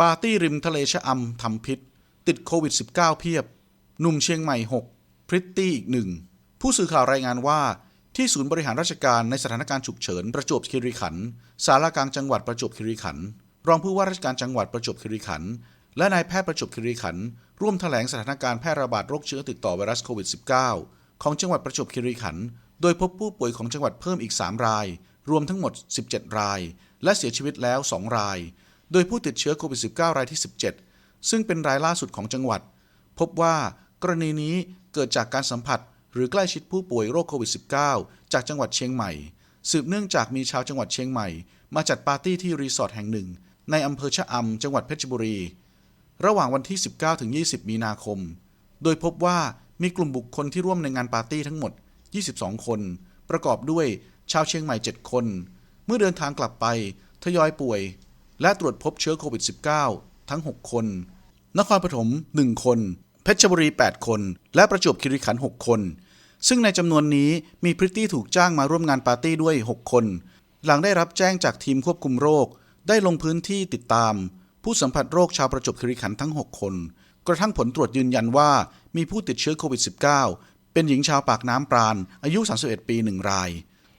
ปาร์ตี้ริมทะเลชะอำทำพิษ ติดโควิด -19 เพียบ หนุ่มเชียงใหม่ 6 พริตตี้อีกหนึ่ง ผู้สื่อข่าวรายงานว่า ที่ศูนย์บริหารราชการในสถานการณ์ฉุกเฉินประจวบคีรีขันธ์สารากลางจังหวัดประจวบคีรีขันธ์รองผู้ว่าราชการจังหวัดประจวบคีรีขันธ์และนายแพทย์ประจวบคีรีขันธ์ร่วมแถลงสถานการณ์แพร่ระบาดโรคเชื้อติดต่อไวรัสโควิด -19 ของจังหวัดประจวบคีรีขันธ์โดยพบผู้ป่วยของจังหวัดเพิ่มอีก 3 ราย รวมทั้งหมด 17 ราย และเสียชีวิตแล้ว 2 ราย โดยผู้ติดเชื้อโควิด -19 รายที่ 17 ซึ่งเป็นรายล่าสุดของจังหวัด พบว่ากรณีนี้เกิดจากการสัมผัสหรือใกล้ชิดผู้ป่วยโรคโควิด -19 จากจังหวัดเชียงใหม่ สืบเนื่องจากมีชาวจังหวัดเชียงใหม่ มาจัดปาร์ตี้ที่รีสอร์ทแห่งหนึ่ง ในอำเภอชะอำจังหวัดเพชรบุรี ระหว่างวันที่ 19ถึง20 มีนาคม โดยพบว่ามีกลุ่มบุคคลที่ร่วมในงานปาร์ตี้ทั้งหมด 22 คน ประกอบด้วยชาวเชียงใหม่ 7 คน เมื่อเดินทางกลับไปทยอยป่วย และตรวจพบเชื้อโควิด -19 ทั้ง 6 คน นครปฐม 1 คน เพชรบุรี 8 คน และประจวบคีรีขันธ์6คน ซึ่งในจำนวนนี้มีพริตตี้ถูกจ้างมาร่วมงานปาร์ตี้ด้วย 6 คน หลังได้รับแจ้งจากทีมควบคุมโรค ได้ลงพื้นที่ติดตาม ผู้สัมผัสโรคชาวประจวบคีรีขันธ์ทั้ง 6 คน กระทั่งผลตรวจยืนยันว่ามีผู้ติดเชื้อโควิด -19 เป็นหญิงชาวปากน้ำปราณอายุ 31 ปี 1 ราย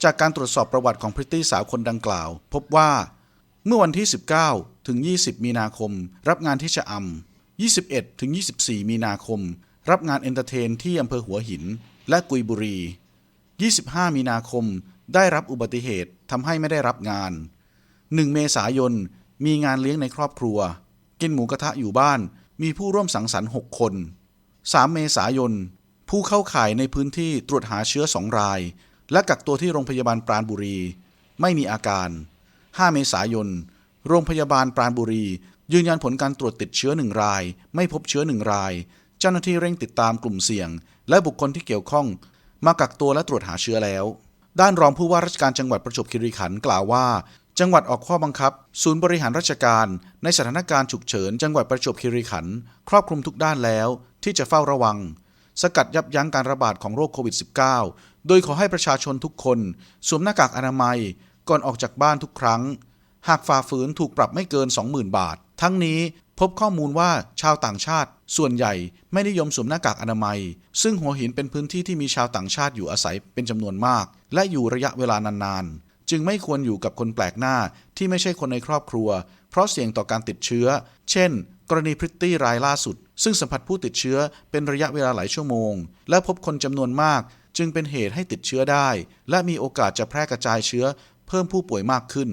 จากการตรวจสอบประวัติของพริตตี้สาวคนดังกล่าว พบว่า เมื่อวันที่ 19 ถึง 20 มีนาคม รับงานที่ชะอำ21 ถึง 24 มีนาคม รับงานเอนเตอร์เทนที่อำเภอหัวหิน และกุยบุรี 25 มีนาคม ได้รับอุบัติเหตุทำให้ไม่ได้รับงาน 1 เมษายน มีงานเลี้ยงในครอบครัว กินหมูกระทะอยู่บ้าน มีผู้ร่วมสังสรรค์ 6 คน 3 เมษายน ผู้เข้าข่ายในพื้นที่ตรวจหาเชื้อ 2 ราย และกักตัวที่โรงพยาบาลปราณบุรี ไม่มีอาการ 5 เมษายน โรงพยาบาลปราณบุรี ยืนยันผลการตรวจติดเชื้อ 1 ราย ไม่พบเชื้อ 1 ราย เจ้าหน้าที่เร่งติดตามกลุ่มเสี่ยง และบุคคลที่เกี่ยวข้อง มากักตัวและตรวจหาเชื้อแล้ว ด้านรองผู้ว่าราชการจังหวัดประจวบคีรีขันธ์กล่าวว่า จังหวัดออกข้อบังคับ ศูนย์บริหารราชการ ในสถานการณ์ฉุกเฉิน จังหวัดประจวบคีรีขันธ์ครอบคลุมทุกด้านแล้ว ที่จะเฝ้าระวัง สกัดยับยั้งการระบาดของโรคโควิด -19 โดยขอให้ประชาชนทุกคน สวมหน้ากากอนามัย ก่อนออกจากบ้านทุกครั้ง หากฝ่าฝืนถูกปรับไม่เกิน 20,000 บาท ทั้งนี้พบข้อมูลว่าชาวต่างชาติ ส่วนใหญ่ไม่นิยมสวมหน้ากากอนามัย ซึ่งหัวหินเป็นพื้นที่ที่มีชาวต่างชาติอยู่อาศัยเป็นจำนวนมาก และอยู่ระยะเวลานานๆ จึงไม่ควรอยู่กับคนแปลกหน้าที่ไม่ใช่คนในครอบครัว เพราะเสี่ยงต่อการติดเชื้อ เช่น กรณีพริตตี้รายล่าสุด ซึ่งสัมผัสผู้ติดเชื้อเป็นระยะเวลาหลายชั่วโมง และพบคนจำนวนมาก จึงเป็นเหตุให้ติดเชื้อได้ และมีโอกาสจะแพร่กระจายเชื้อ เพิ่มผู้ป่วยมากขึ้น